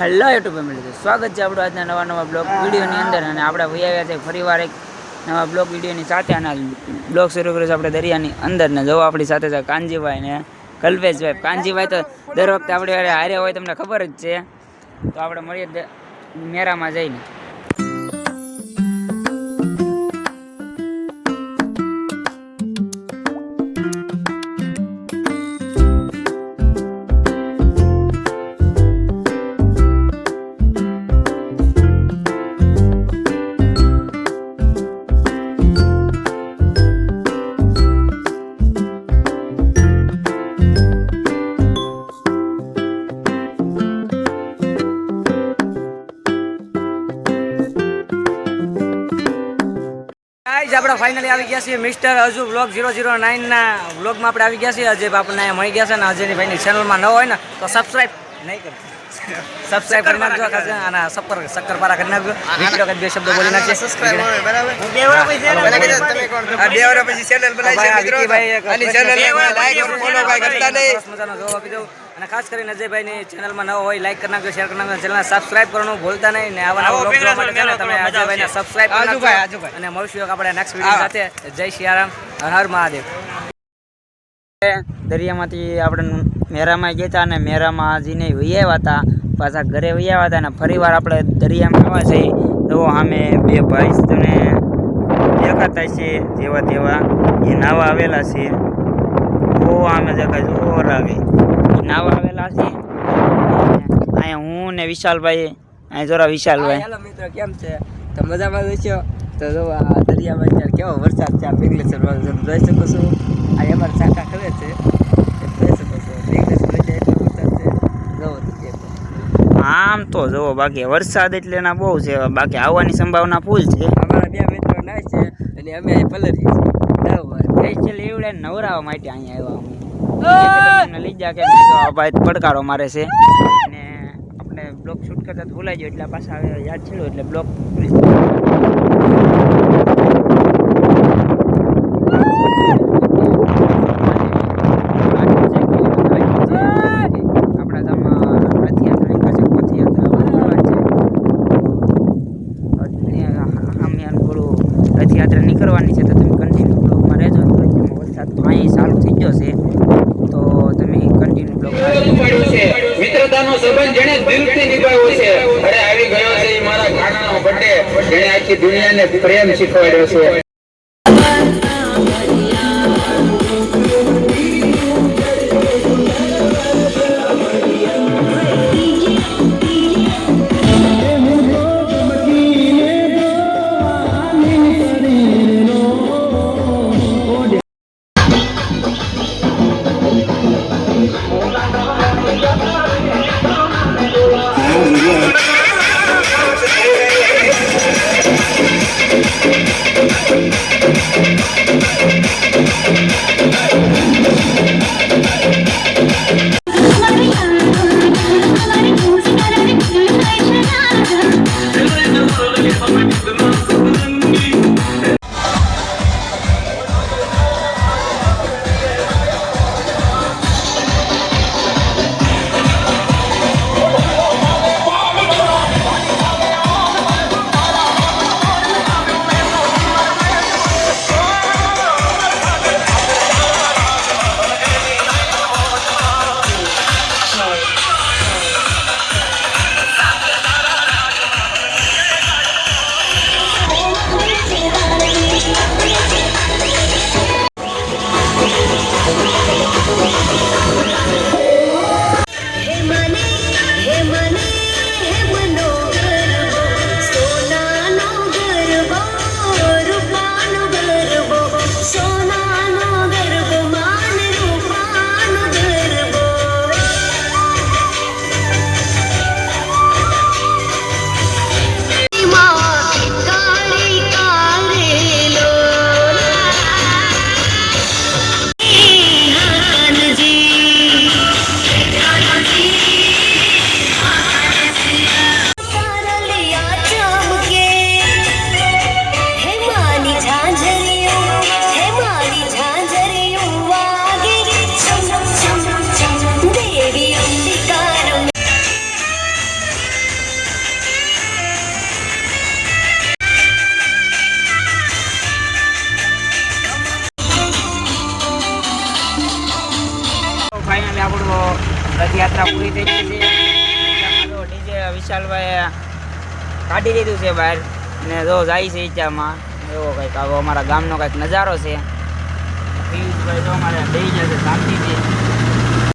Hello YouTube family સ્વાગત છે આપણું આજના નવા નવા બ્લોગ વિડીયોની અંદર. અને આપણે ભાઈ આવ્યા છે ફરીવાર એક નવા બ્લોગ વિડીયોની સાથે. અને બ્લોગ શરૂ કર્યો છે આપણે દરિયાની અંદર ને જવું આપણી સાથે છે કાનજીભાઈ ને કલ્પેશભાઈ. કાનજીભાઈ તો દર વખતે આપણે હારે હોય, તમને ખબર જ છે. તો આપણે મળીએ મેરામાં જઈને. આપણે ફાઇનલી આવી ગયા છીએ મિસ્ટર અજુ બ્લોગ ઝીરો ઝીરો નાઇનના બ્લોગમાં આપણે આવી ગયા છીએ. અજય આપણને અહીંયા મળી ગયા છે ને અજયની ભાઈની ચેનલમાં ન હોય ને તો સબસ્ક્રાઈબ નહીં કરો સબસ્ક્રાઈબ કરી નાખજો અને સક્કર શક્કરપારા કરી નાખજો. વીડિયો કંઈક બે શબ્દો બોલી નાખજે સરસ મજાનો જવાબ આપી દઉં. અને ખાસ કરીને અજયભાઈની ચેનલમાં નવો હોય લાઈક કરી નાખજો શેર કરી નાખજો ચેનલ સબસ્ક્રાઇબ કરવાનું ભૂલતા નહીં ને આવા નવા vlog જોવા માટે છે તમે અજયભાઈને સબસ્ક્રાઇબ કરી અને મળશું આપણે નેક્સ્ટ વીડિયો સાથે. જય સિયારામ હર હર મહાદેવ. દરિયામાંથી આપણે મેરામાં ગયા હતા અને મેરામાં હાજીને વહી આવ્યા હતા. પાછા ઘરે વહી આવ્યા હતા અને ફરીવાર આપણે દરિયામાં આવ્યા છે તો અમે બે ભાઈ તમને દેખાતા છે જેવા તેવા એ નાવા આવેલા છે બહુ આમે દેખાય જોર લાગે. એ નાવા આવેલા છે. અહીંયા હું ને વિશાલભાઈ અહીંયા જોરા વિશાલભાઈ. હેલો મિત્રો કેમ છે? તો મજામાં છો તો જો આ દરિયામાં અત્યારે કેવો વરસાદ છે આ પિંગલેશ્વર બાજુ જોઈ શકો છો. આ અમારા ચાકા ખરે છે. એ જોઈ શકો છો. પિંગલેશ્વર એટલે એટલો વરસાદ છે. જોવો આમ તો જુઓ બાકી વરસાદ એટલે એના બહુ છે. બાકી આવવાની સંભાવના ફૂલ છે. અમારા બે મિત્રો નાય છે અને અમે અહીં પલરીએ છીએ. બરાબર સ્પેશિયલ એવડે નવરાવા માટે અહીંયા આવ્યા તમને લઈ જા કે ભાઈ પડકારો મારે છે. અને આપણે બ્લોક શૂટ કરતા તો ભૂલાઈ ગયો એટલે પાછા યાદ છેડો એટલે બ્લોક રથયાત્રા છે નીકળવાની છે તો તમે કન્ટિન્યુ બ્લોગમાં રહેજો વરસાદ તો અહીં ચાલુ થઈ ગયો છે તો તમે કન્ટિન્યુ બ્લોગમાં પડ્યું છે મિત્રતાનો સંબંધ જેને દિલથી નિભાવ્યો છે. અરે આવી ગયો છે મારા ગાણાનો બર્થડે જેને આખી દુનિયાને પ્રેમ શીખવાડ્યો છે. રથયાત્રા પૂરી થઈ ગઈ છે. ઈચ્છામાં ડીજે વિશાલભાઈ કાઢી દીધું છે બહાર. ને જો જાય છે ઈચ્છામાં એવો કંઈક આવો અમારા ગામનો કંઈક નજારો છે. પિયુષભાઈ તો અમારે બેસી જશે શાંતિથી.